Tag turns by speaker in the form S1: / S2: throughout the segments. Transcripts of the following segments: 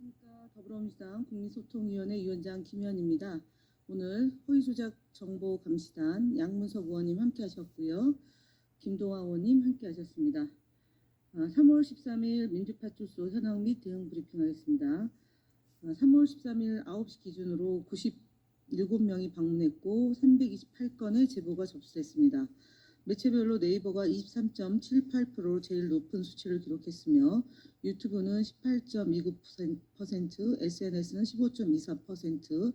S1: 안녕하십니까. 더불어민주당 국민소통위원회 위원장 김현입니다. 오늘 허위조작 정보 감시단 양문석 의원님 함께하셨고요. 김동화 의원님 함께하셨습니다. 아, 3월 13일 민주파출소 현황 및 대응 브리핑하겠습니다. 아, 3월 13일 9시 기준으로 97명이 방문했고 328건의 제보가 접수됐습니다. 매체별로 네이버가 23.78%로 제일 높은 수치를 기록했으며 유튜브는 18.29%, SNS는 15.24%,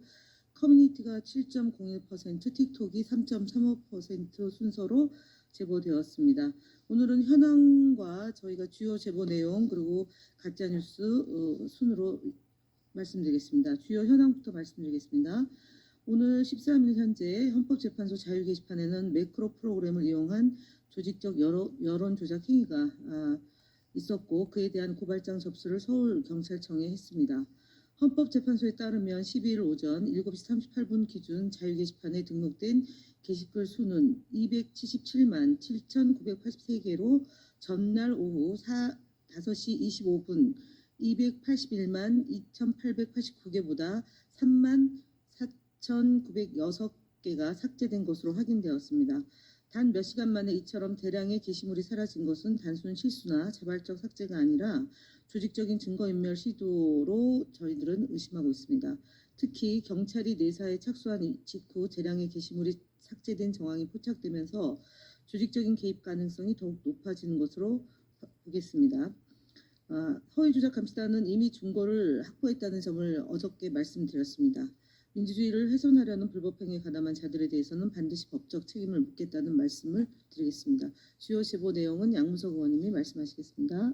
S1: 커뮤니티가 7.01%, 틱톡이 3.35% 순서로 제보되었습니다. 오늘은 현황과 저희가 주요 제보 내용 그리고 가짜 뉴스 어, 순으로 말씀드리겠습니다. 주요 현황부터 말씀드리겠습니다. 오늘 13일 현재 헌법재판소 자유 게시판에는 매크로 프로그램을 이용한 조직적 여론, 조작 행위가 아, 있었고 그에 대한 고발장 접수를 서울경찰청에 했습니다. 헌법재판소에 따르면 12일 오전 7시 38분 기준 자유 게시판에 등록된 게시글 수는 277만 7,983개로 전날 오후 4, 5시 25분 281만 2,889개보다 3만 4,906개가 삭제된 것으로 확인되었습니다. 단 몇 시간 만에 이처럼 대량의 게시물이 사라진 것은 단순 실수나 자발적 삭제가 아니라 조직적인 증거인멸 시도로 저희들은 의심하고 있습니다. 특히 경찰이 내사에 착수한 이- 직후 대량의 게시물이 삭제된 정황이 포착되면서 조직적인 개입 가능성이 더욱 높아지는 것으로 보겠습니다. 아, 허위 조작 감시단은 이미 증거를 확보했다는 점을 어저께 말씀드렸습니다. 민주주의를 훼손하려는 불법행위에 가담한 자들에 대해서는 반드시 법적 책임을 묻겠다는 말씀을 드리겠습니다. 주요 제보 내용은 양무석 의원님이 말씀하시겠습니다.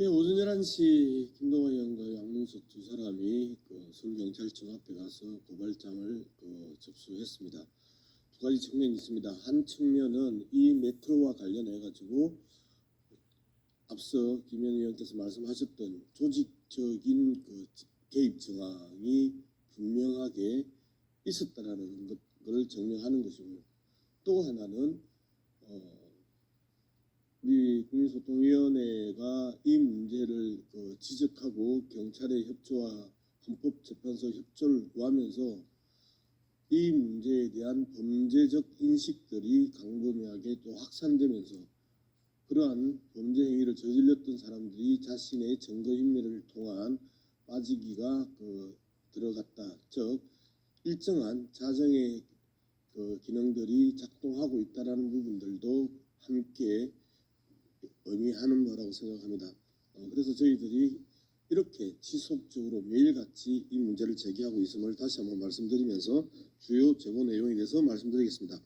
S2: 예, 오전 11시 김동완 의원과 양문석 두 사람이 그 서울경찰청 앞에 가서 고발장을 그 접수했습니다. 두 가지 측면이 있습니다. 한 측면은 이 메트로와 관련해 가지고 앞서 김현 의원께서 말씀하셨던 조직적인 그 개입 정황이 분명하게 있었다라는 것- 것을 증명하는 것이고요. 또 하나는 어, 우리 국민소통위원회가 이 문제를 그 지적하고 경찰의 협조와 헌법재판소 협조를 구하면서 이 문제에 대한 범죄적 인식들이 강범위하게 또 확산되면서 그러한 범죄 행위를 저질렀던 사람들이 자신의 증거인멸을 통한 빠지기가 그 들어갔다. 즉 일정한 자정의 그 기능들이 작동하고 있다라는 부분들도 함께 의미하는 거라고 생각합니다. 어, 그래서 저희들이 이렇게 지속적으로 매일같이 이 문제를 제기하고 있음을 다시 한번 말씀드리면서 주요 제보 내용에 대해서 말씀드리겠습니다.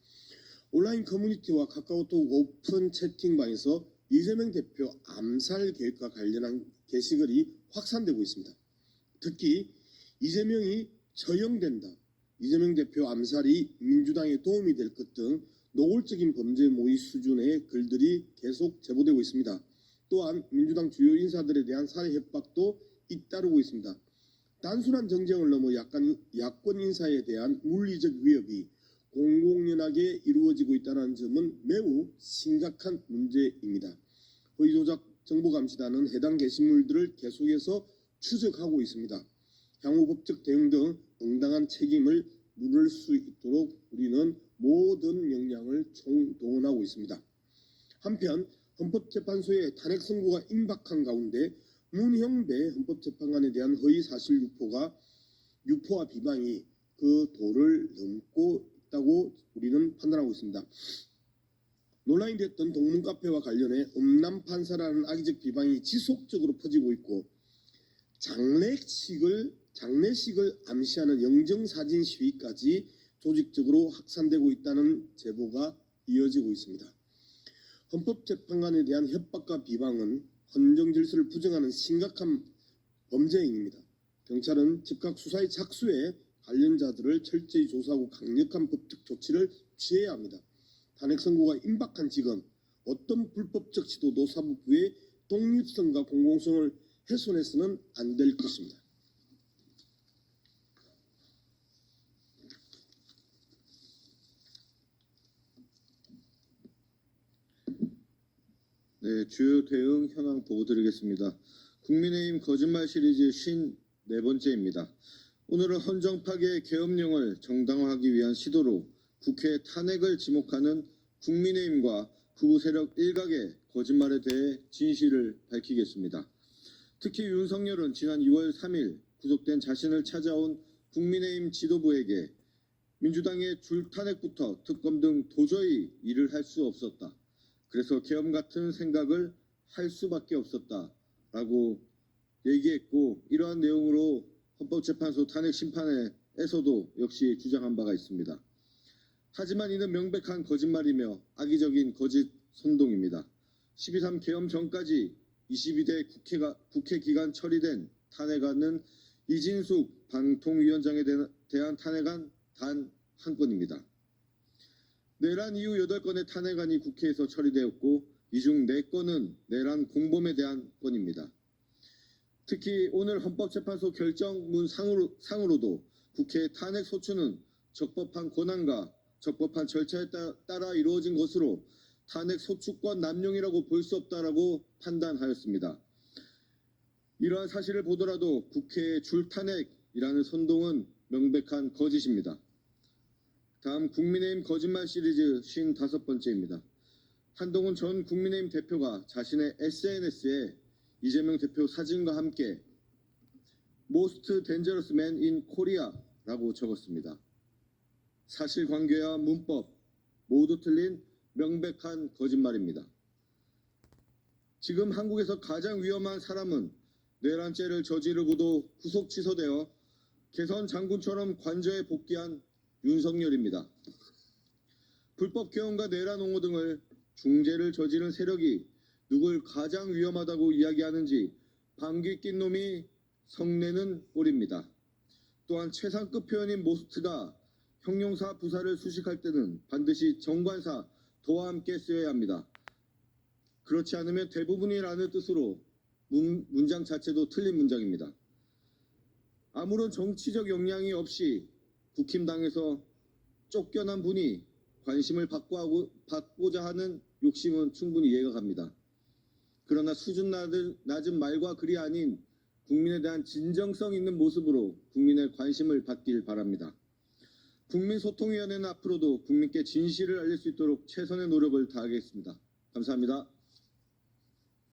S2: 온라인 커뮤니티와 카카오톡 오픈 채팅방에서 이재명 대표 암살 계획과 관련한 게시글이 확산되고 있습니다. 특히 이재명이 처형된다. 이재명 대표 암살이 민주당에 도움이 될 것 등 노골적인 범죄 모의 수준의 글들이 계속 제보되고 있습니다. 또한 민주당 주요 인사들에 대한 살해 협박도 잇따르고 있습니다. 단순한 정쟁을 넘어 약간 야권 인사에 대한 물리적 위협이 공공연하게 이루어지고 있다는 점은 매우 심각한 문제입니다. 허위조작 정보감시단은 해당 게시물들을 계속해서 추적하고 있습니다. 향후 법적 대응 등 응당한 책임을 물을 수 있도록 우리는 모든 역량을 총동원하고 있습니다. 한편 헌법재판소의 탄핵 선고가 임박한 가운데 문형배 헌법재판관에 대한 허위 사실 유포가 유포와 비방이 그 도를 넘고 있다고 우리는 판단하고 있습니다. 논란이 됐던 동문 카페와 관련해 음란 판사라는 악의적 비방이 지속적으로 퍼지고 있고 장례식을 장례식을 암시하는 영정 사진 시위까지 조직적으로 확산되고 있다는 제보가 이어지고 있습니다. 헌법재판관에 대한 협박과 비방은 헌정 질서를 부정하는 심각한 범죄 행위입니다. 경찰은 즉각 수사에 착수해 관련자들을 철저히 조사하고 강력한 법적 조치를 취해야 합니다. 탄핵 선고가 임박한 지금 어떤 불법적 시도도 사법부의 독립성과 공공성을 훼손해서는 안 될 것입니다.
S3: 네, 주요 대응 현황 보고 드리겠습니다. 국민의힘 거짓말 시리즈 54번째입니다. 오늘은 헌정 파괴의 계엄령을 정당화하기 위한 시도로 국회 탄핵을 지목하는 국민의힘과 극우 세력 일각의 거짓말에 대해 진실을 밝히겠습니다. 특히 윤석열은 지난 2월 3일 구속된 자신을 찾아온 국민의힘 지도부에게 민주당의 줄탄핵부터 특검 등 도저히 일을 할 수 없었다. 그래서 계엄 같은 생각을 할 수밖에 없었다 라고 얘기했고 이러한 내용으로 헌법재판소 탄핵 심판에서도 역시 주장한 바가 있습니다. 하지만 이는 명백한 거짓말이며 악의적인 거짓 선동입니다. 12.3 계엄 전까지 22대 국회가, 국회 기간 처리된 탄핵안은 이진숙 방통위원장에 대- 대한 탄핵안 단 한 건입니다. 내란 이후 8건의 탄핵안이 국회에서 처리되었고 이 중 4건은 내란 공범에 대한 건입니다. 특히 오늘 헌법재판소 결정문 상으로, 상으로도 국회 탄핵 소추는 적법한 권한과 적법한 절차에 따- 따라 이루어진 것으로 탄핵 소추권 남용이라고 볼 수 없다라고 판단하였습니다. 이러한 사실을 보더라도 국회의 줄탄핵이라는 선동은 명백한 거짓입니다. 다음 국민의힘 거짓말 시리즈 55번째입니다. 한동훈 전 국민의힘 대표가 자신의 SNS에 이재명 대표 사진과 함께 Most Dangerous Man in Korea라고 적었습니다. 사실관계와 문법 모두 틀린 명백한 거짓말입니다. 지금 한국에서 가장 위험한 사람은 내란죄를 저지르고도 구속 취소되어 개선 장군처럼 관저에 복귀한 윤석열입니다. 불법 개헌과 내란 옹호 등을 중재를 저지른 세력이 누굴 가장 위험하다고 이야기하는지 방귀 낀 놈이 성내는 꼴입니다. 또한 최상급 표현인 모스트가 형용사 부사를 수식할 때는 반드시 정관사 도와 함께 쓰여야 합니다. 그렇지 않으면 대부분이라는 뜻으로 문, 문장 자체도 틀린 문장입니다. 아무런 정치적 역량이 없이 국힘당에서 쫓겨난 분이 관심을 받고 받고자 하는 욕심은 충분히 이해가 갑니다. 그러나 수준 낮은 말과 글이 아닌 국민에 대한 진정성 있는 모습으로 국민의 관심을 받길 바랍니다. 국민소통위원회는 앞으로도 국민께 진실을 알릴 수 있도록 최선의 노력을 다하겠습니다. 감사합니다.